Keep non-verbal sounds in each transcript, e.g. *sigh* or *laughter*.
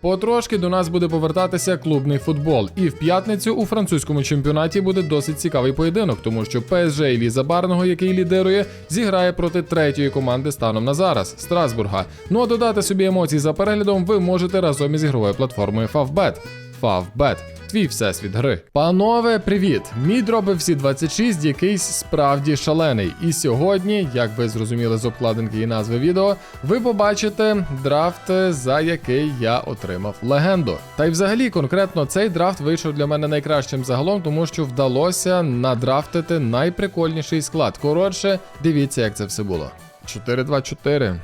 Потрошки до нас буде повертатися клубний футбол, і в п'ятницю у французькому чемпіонаті буде досить цікавий поєдинок, тому що ПСЖ Ліза Барного, який лідирує, зіграє проти третьої команди станом на зараз Страсбурга. Ну а додати собі емоцій за переглядом ви можете разом із ігровою платформою Favbet. Favbet. Твій всесвіт гри. Панове, привіт! Мій дроби всі 26 якийсь справді шалений. І сьогодні, як ви зрозуміли з обкладинки і назви відео, ви побачите драфт, за який я отримав легенду. Та й взагалі конкретно цей драфт вийшов для мене найкращим загалом, тому що вдалося надрафтити найприкольніший склад. Коротше, дивіться, як це все було. 4-2-4.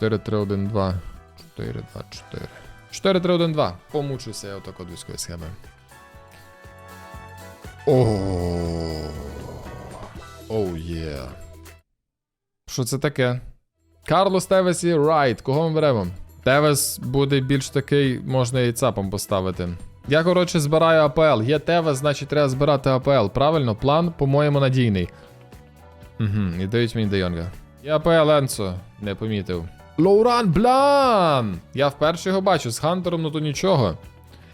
4-3-1-2. 4-2-4. 4-3-1-2. Помучуся я отако до військової схеми. Оу. Є. Що це таке? Карлос Тевес і Райт. Кого ми беремо? Тевес буде більш такий, можна і цапом поставити. Я, коротше, збираю АПЛ. Є Тевес, значить треба збирати АПЛ. Правильно, план, по-моєму, надійний. Угу, і дають мені Де Йонга. Я АПЛ Енцо, не помітив. Лоуран Блан! Я вперше його бачу з Хантером, ну то нічого.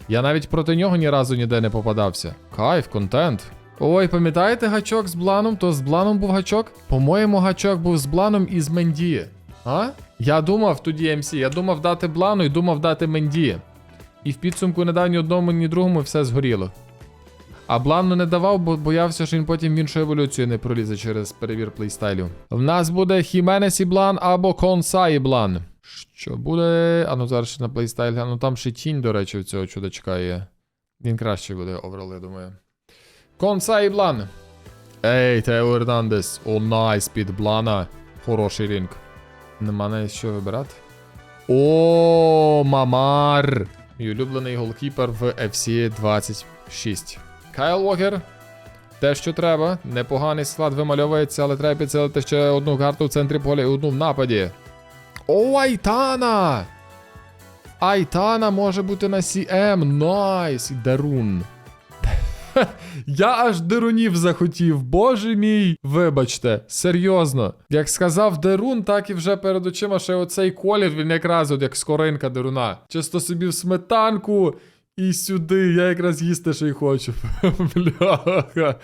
Я навіть проти нього ні разу ніде не попадався. Кайф, контент. Ой, пам'ятаєте гачок з Бланом? То з Бланом був гачок? По-моєму, гачок був з Бланом і з Менді. А? Я думав тоді МС, я думав дати Блану і думав дати Менді. І в підсумку не дав ні одному, ні другому все згоріло. А Блану не давав, бо боявся, що він потім в іншу еволюцію не пролізе через перевір плейстайлів. В нас буде Хіменес і Блан або Конса і Блан. Що буде. А ну зараз ще на плейстайлі. А ну там ще тінь, до речі, у цього чудачка є. Він краще буде оверол, я думаю. Конса і Блан. Ей, Тео Ернандес. О, найс під Блана. Хороший ринг. Нема на що вибирати. О, Мамар. Мій улюблений голкіпер в FC 26. Кайл Уокер. Те, що треба. Непоганий склад вимальовується, але треба підсилити ще одну карту в центрі поля і одну в нападі. О, Айтана! Айтана може бути на CM. Найс! І Дерун. *laughs* Я аж дерунів захотів, боже мій. Вибачте, серйозно. Як сказав Дерун, так і вже перед очима ще оцей колір, він якраз от як скоринка деруна. Чисто собі в сметанку і сюди. Я якраз їсти ще й хочу. *laughs* Бляха.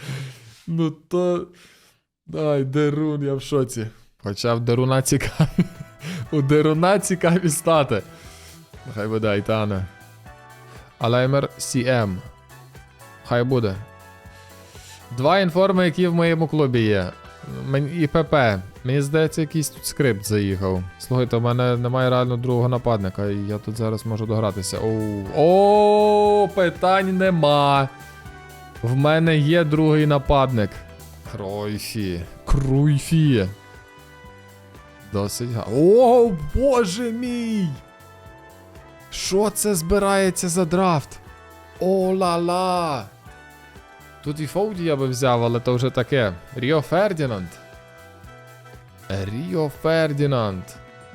Ну то. Ай, дерун, я в шоці. Хоча в деруна цікаві. *laughs* У деруна цікаві стати. Хай буде Айтана. Алаймер CM. Хай буде. Два інформи, які в моєму клубі є. І ПП. Мені здається, якийсь тут скрипт заїхав. Слухайте, у мене немає реально другого нападника, і я тут зараз можу догратися. Оу. О, питань нема. В мене є другий нападник. Кройфі. Круйфі. Досить га. О, боже мій! Що це збирається за драфт? О ла ла! Тут і Фоуді я би взяв, але то вже таке. Ріо Фердінанд. Ріо Фердінанд.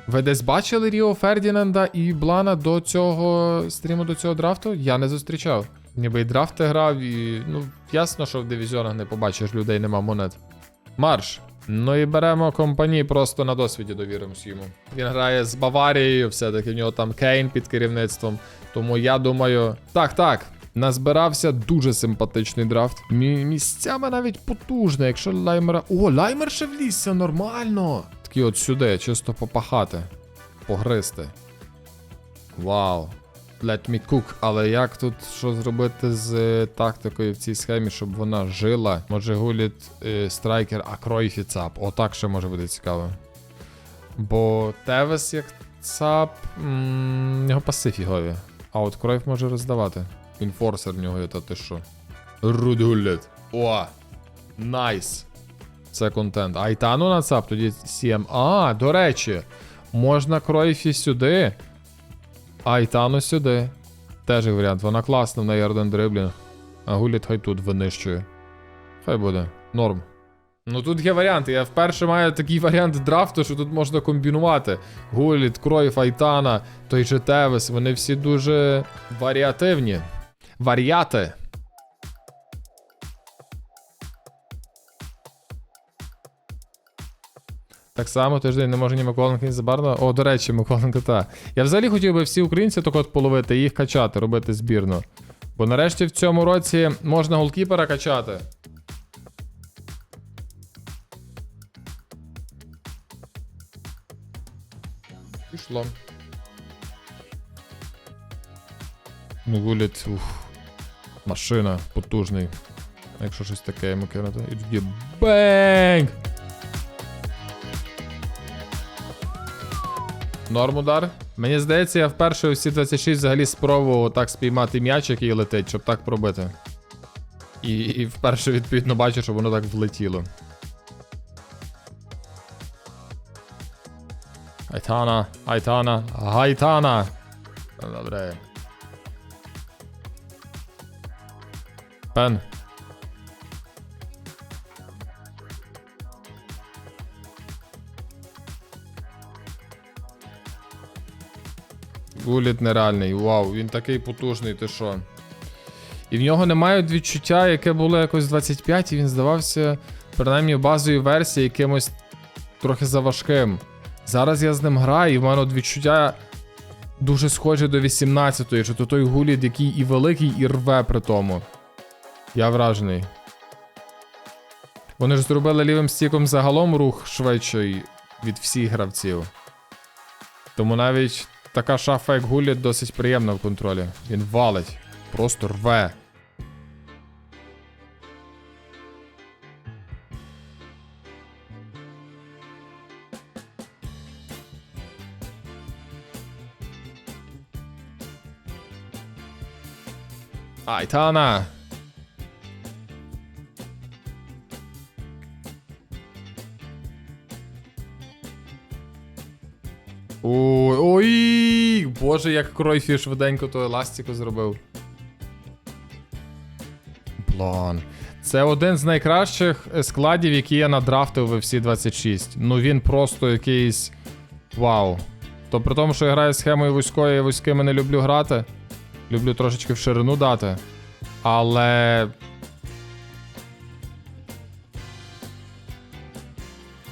Ви десь бачили Ріо Фердінанда і Блана до цього стріму, до цього драфту? Я не зустрічав. Ніби і драфти грав, і. Ну, ясно, що в дивізіонах не побачиш, людей нема монет. Марш. Ну і беремо компанії, просто на досвіді довіримось йому. Він грає з Баварією, все-таки в нього там Кейн під керівництвом. Тому я думаю. Так, так. Назбирався дуже симпатичний драфт. Мі- місцями навіть потужно, якщо лаймера. О, лаймер ще влізся, нормально. Такий от сюди, чисто попахати. Погризти. Вау. Let me cook. Але як тут що зробити з е, тактикою в цій схемі, щоб вона жила? Може гуліт е, страйкер, а Кройфі цап. Отак ще може бути цікаво. Бо Тевес як цап. м, в нього паси. А от Кройф може роздавати. Інфорсер в нього є, та ти що. Рудгулет. О! Найс. Це контент. Айтану на цап, тоді 7. А, до речі, можна Кройфі сюди. Айтану сюди. Теж як варіант. Вона класна, в неї один дриблінг. А гуліт хай тут винищує. Хай буде. Норм. Ну тут є варіанти. Я вперше маю такий варіант драфту, що тут можна комбінувати. Гуліт, Кройф, Айтана, той же Тевес. Вони всі дуже варіативні. Варіати. Так само тиждень не може ні Миколенко, ні Забарна. О, до речі, Миколенко, та. Я взагалі хотів би всі українці так от половити і їх качати, робити збірну. Бо нарешті в цьому році можна голкіпера качати. Пішло. Ну, вуліт, ух. Машина потужний. Якщо щось таке йому кинути. І тоді бенг! Норм удар. Мені здається, я вперше у всі 26 взагалі спробував так спіймати м'яч, який летить, щоб так пробити. І, і вперше відповідно бачу, що воно так влетіло. Айтана, Айтана, Гайтана. Добре. Пен. Гуліт нереальний. Вау, він такий потужний, ти що. І в нього немає відчуття, яке було якось 25, і він здавався, принаймні в базовій версії, якимось трохи заважким. Зараз я з ним граю, і в мене відчуття дуже схоже до 18-ї, що то той гуліт, який і великий, і рве при тому. Я вражений. Вони ж зробили лівим стіком загалом рух швидший від всіх гравців. Тому навіть така шафа, як гуліт, досить приємна в контролі. Він валить, просто рве. Айтана! Ой, боже, як Кройфі швиденько ту еластику зробив. Блон. Це один з найкращих складів, які я надрафтив в всі 26. Ну він просто якийсь. Вау. То при тому, що я граю схемою вузькою, я вузькими не люблю грати. Люблю трошечки в ширину дати. Але.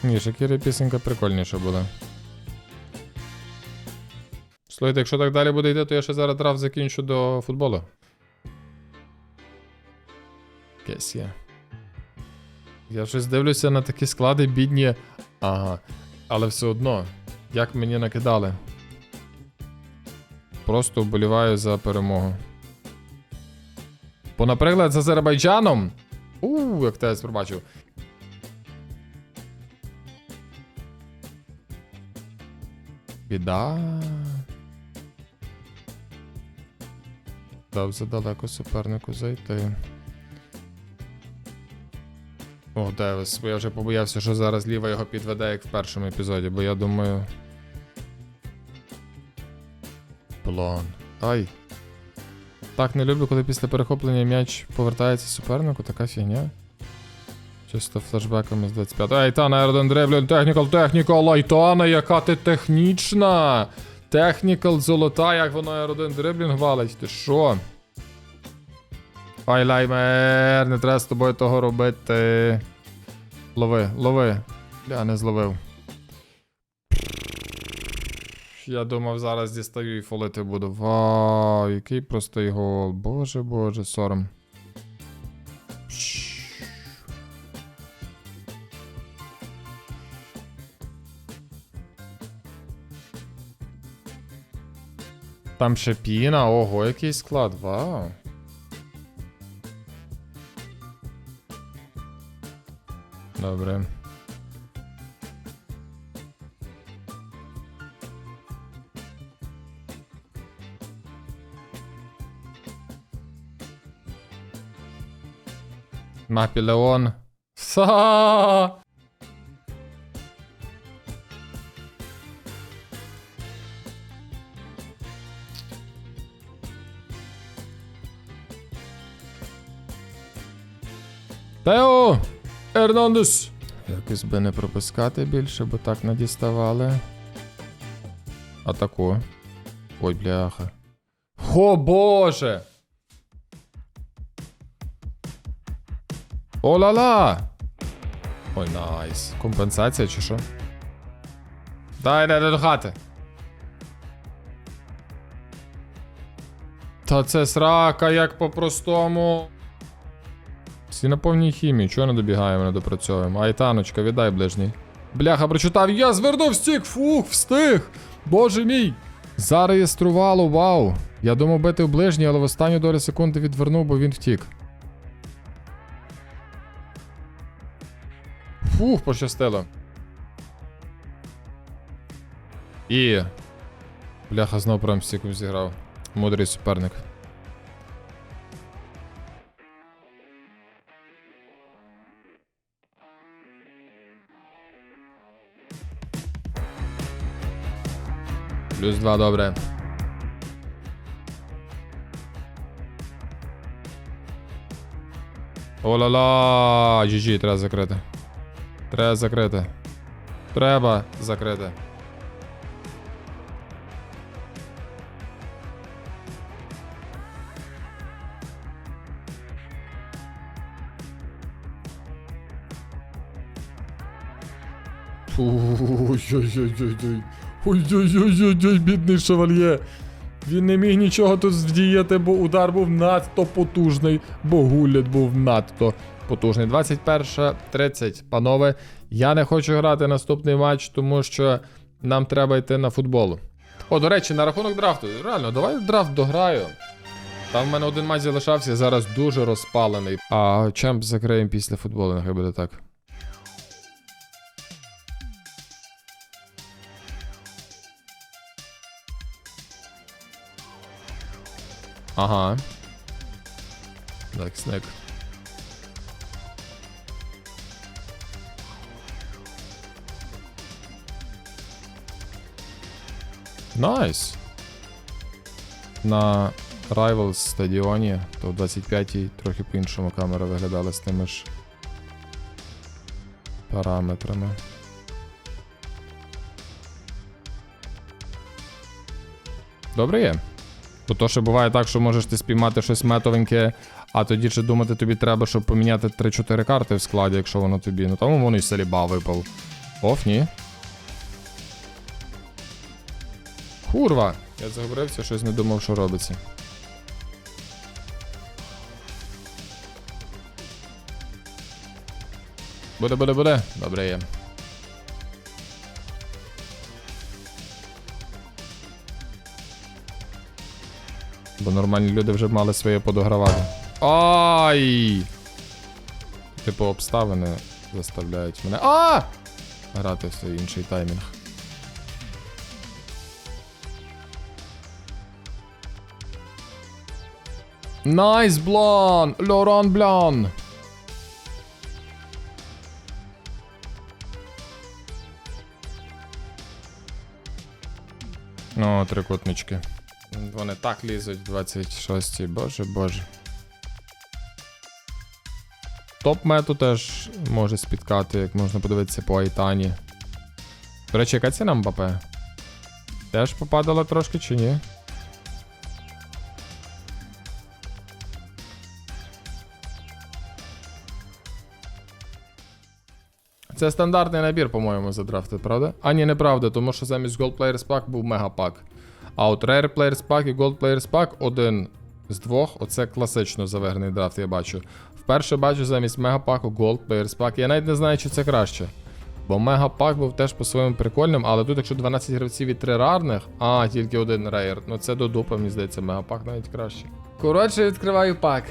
Ні, Шакірі пісенька прикольніша буде. Слухайте, якщо так далі буде йти, то я ще зараз драфт закінчу до футболу. Якесь є. Я щось дивлюся на такі склади бідні. Ага. Але все одно, як мені накидали. Просто вболіваю за перемогу. Бо, наприклад, з Азербайджаном. У, як те пробачив. Біда. Дав задалеко супернику зайти. О, Девис, бо я вже побоявся, що зараз ліва його підведе, як в першому епізоді, бо я думаю. План. Ай. Так не люблю, коли після перехоплення м'яч повертається супернику, така фігня. Чисто флешбеками з 25. Айтана, Ерден Дреблін, технікал, технікал, Айтана, яка ти технічна! Технікал золота, як вона R1 дриблінг валить, ти що? Файлаймер, не треба з тобою того робити. Лови, лови. Я не зловив. Я думав, зараз дістаю і фолити буду. Вау, який простий гол. Боже, боже, сором. Там ще піна, ого, який склад, вау. Добре. Мапі Леон. Са! Тео! Ернандес! Якось би не пропускати більше, бо так не діставали. Атаку. Ой, бляха. О, боже! О-ла-ла! Ой, найс. Компенсація чи що? Та йде до хати. Та це срака, як по-простому. Всі на повній хімії, чого не добігаємо, не допрацьовуємо? Айтаночка, віддай ближній. Бляха, прочитав, я звернув стік, фух, встиг! Боже мій! Зареєструвало, вау! Я думав бити в ближній, але в останню долю секунди відвернув, бо він втік. Фух, пощастило. І. Бляха, знов прям стіку зіграв. Мудрий суперник. Плюс два, добре. О-ла-ла! GG, треба закрити. Треба закрити. Треба закрити. Ой-ой-ой-ой-ой. Ой-ой-ой-ой-ой, бідний шевальє. Він не міг нічого тут вдіяти, бо удар був надто потужний, бо гулят був надто потужний. 21.30. Панове, я не хочу грати наступний матч, тому що нам треба йти на футбол. О, до речі, на рахунок драфту. Реально, давай драфт дограю. Там в мене один матч залишався, зараз дуже розпалений. А чемп закриємо після футболу, нехай буде так. Ага. Так, снег. Найс. На Rivals стадіоні, то в 25-й трохи по-іншому камера виглядала з тими ж параметрами. Добре є. Бо то ще буває так, що можеш ти спіймати щось метовеньке, а тоді чи думати тобі треба, щоб поміняти 3-4 карти в складі, якщо воно тобі. Ну тому воно і селіба випав. Оф, ні. Курва! Я заговорився, щось не думав, що робиться. Буде, буде, буде. Добре є. Бо нормальні люди вже мали своє подогравати. Ай! Типу обставини заставляють мене. А! Грати в свій інший таймінг. Найс блон! Лоран Блон! О, трикутнички. Вони так лізуть 26-й, боже боже. Топ мету теж може спіткати, як можна подивитися по Айтані. До речі, яка ціна Мбапе? Теж попадала трошки чи ні? Це стандартний набір, по-моєму, за драфти, правда? А ні, неправда, тому що замість Gold Players Pack був мегапак. А от Rare Players Pack і Gold Players Pack один з двох. Оце класично завиграний драфт, я бачу. Вперше бачу замість мегапаку Gold Players Pack. Я навіть не знаю, чи це краще. Бо мегапак був теж по-своєму прикольним, але тут, якщо 12 гравців і 3 рарних, а тільки один рейер. Ну це до дупа, мені здається, мегапак навіть краще. Коротше, відкриваю пак.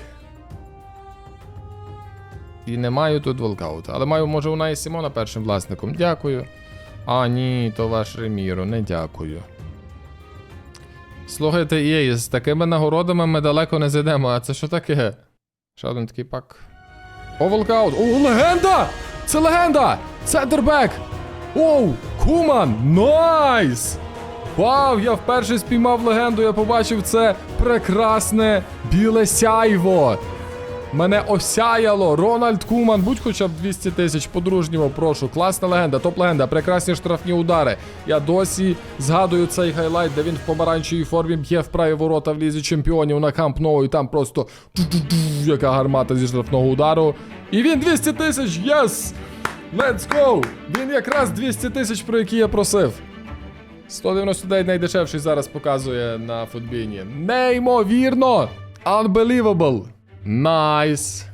І не маю тут волкаута. Але маю, може, у Наї Сімона першим власником. Дякую. А, ні, то ваш Реміро, не дякую. Слухайте, єй, з такими нагородами ми далеко не зайдемо. А це що таке? Ще один такий пак. О, волкаут! О, легенда! Це легенда! Центрбек! Оу! Куман! Найс! Вау, я вперше спіймав легенду, я побачив це прекрасне біле сяйво. Мене осяяло. Рональд Куман, будь хоча б 200 тисяч по-дружньому, прошу. Класна легенда, топ-легенда, прекрасні штрафні удари. Я досі згадую цей хайлайт, де він в помаранчевій формі б'є в праві ворота в лізі чемпіонів на Камп Ноу, і там просто яка гармата зі штрафного удару. І він 200 тисяч, єс! Let's go! Він якраз 200 тисяч, про які я просив. 199 найдешевший зараз показує на футбіні. Неймовірно! Unbelievable! Найс!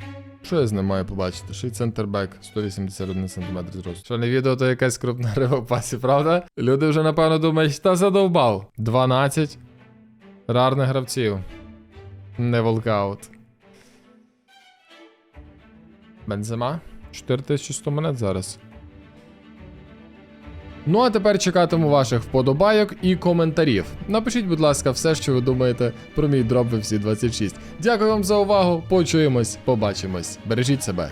Що я з ним маю побачити? Ший центрбек 181 см зросту. Що не відео, то якась крупна *laughs* риба в пасі, правда? Люди вже напевно думають, та задовбав. 12 рарних гравців. Не волкаут. Бензима? 4100 монет зараз. Ну а тепер чекатиму ваших вподобайок і коментарів. Напишіть, будь ласка, все, що ви думаєте про мій дроп в всі 26. Дякую вам за увагу. Почуємось, побачимось. Бережіть себе.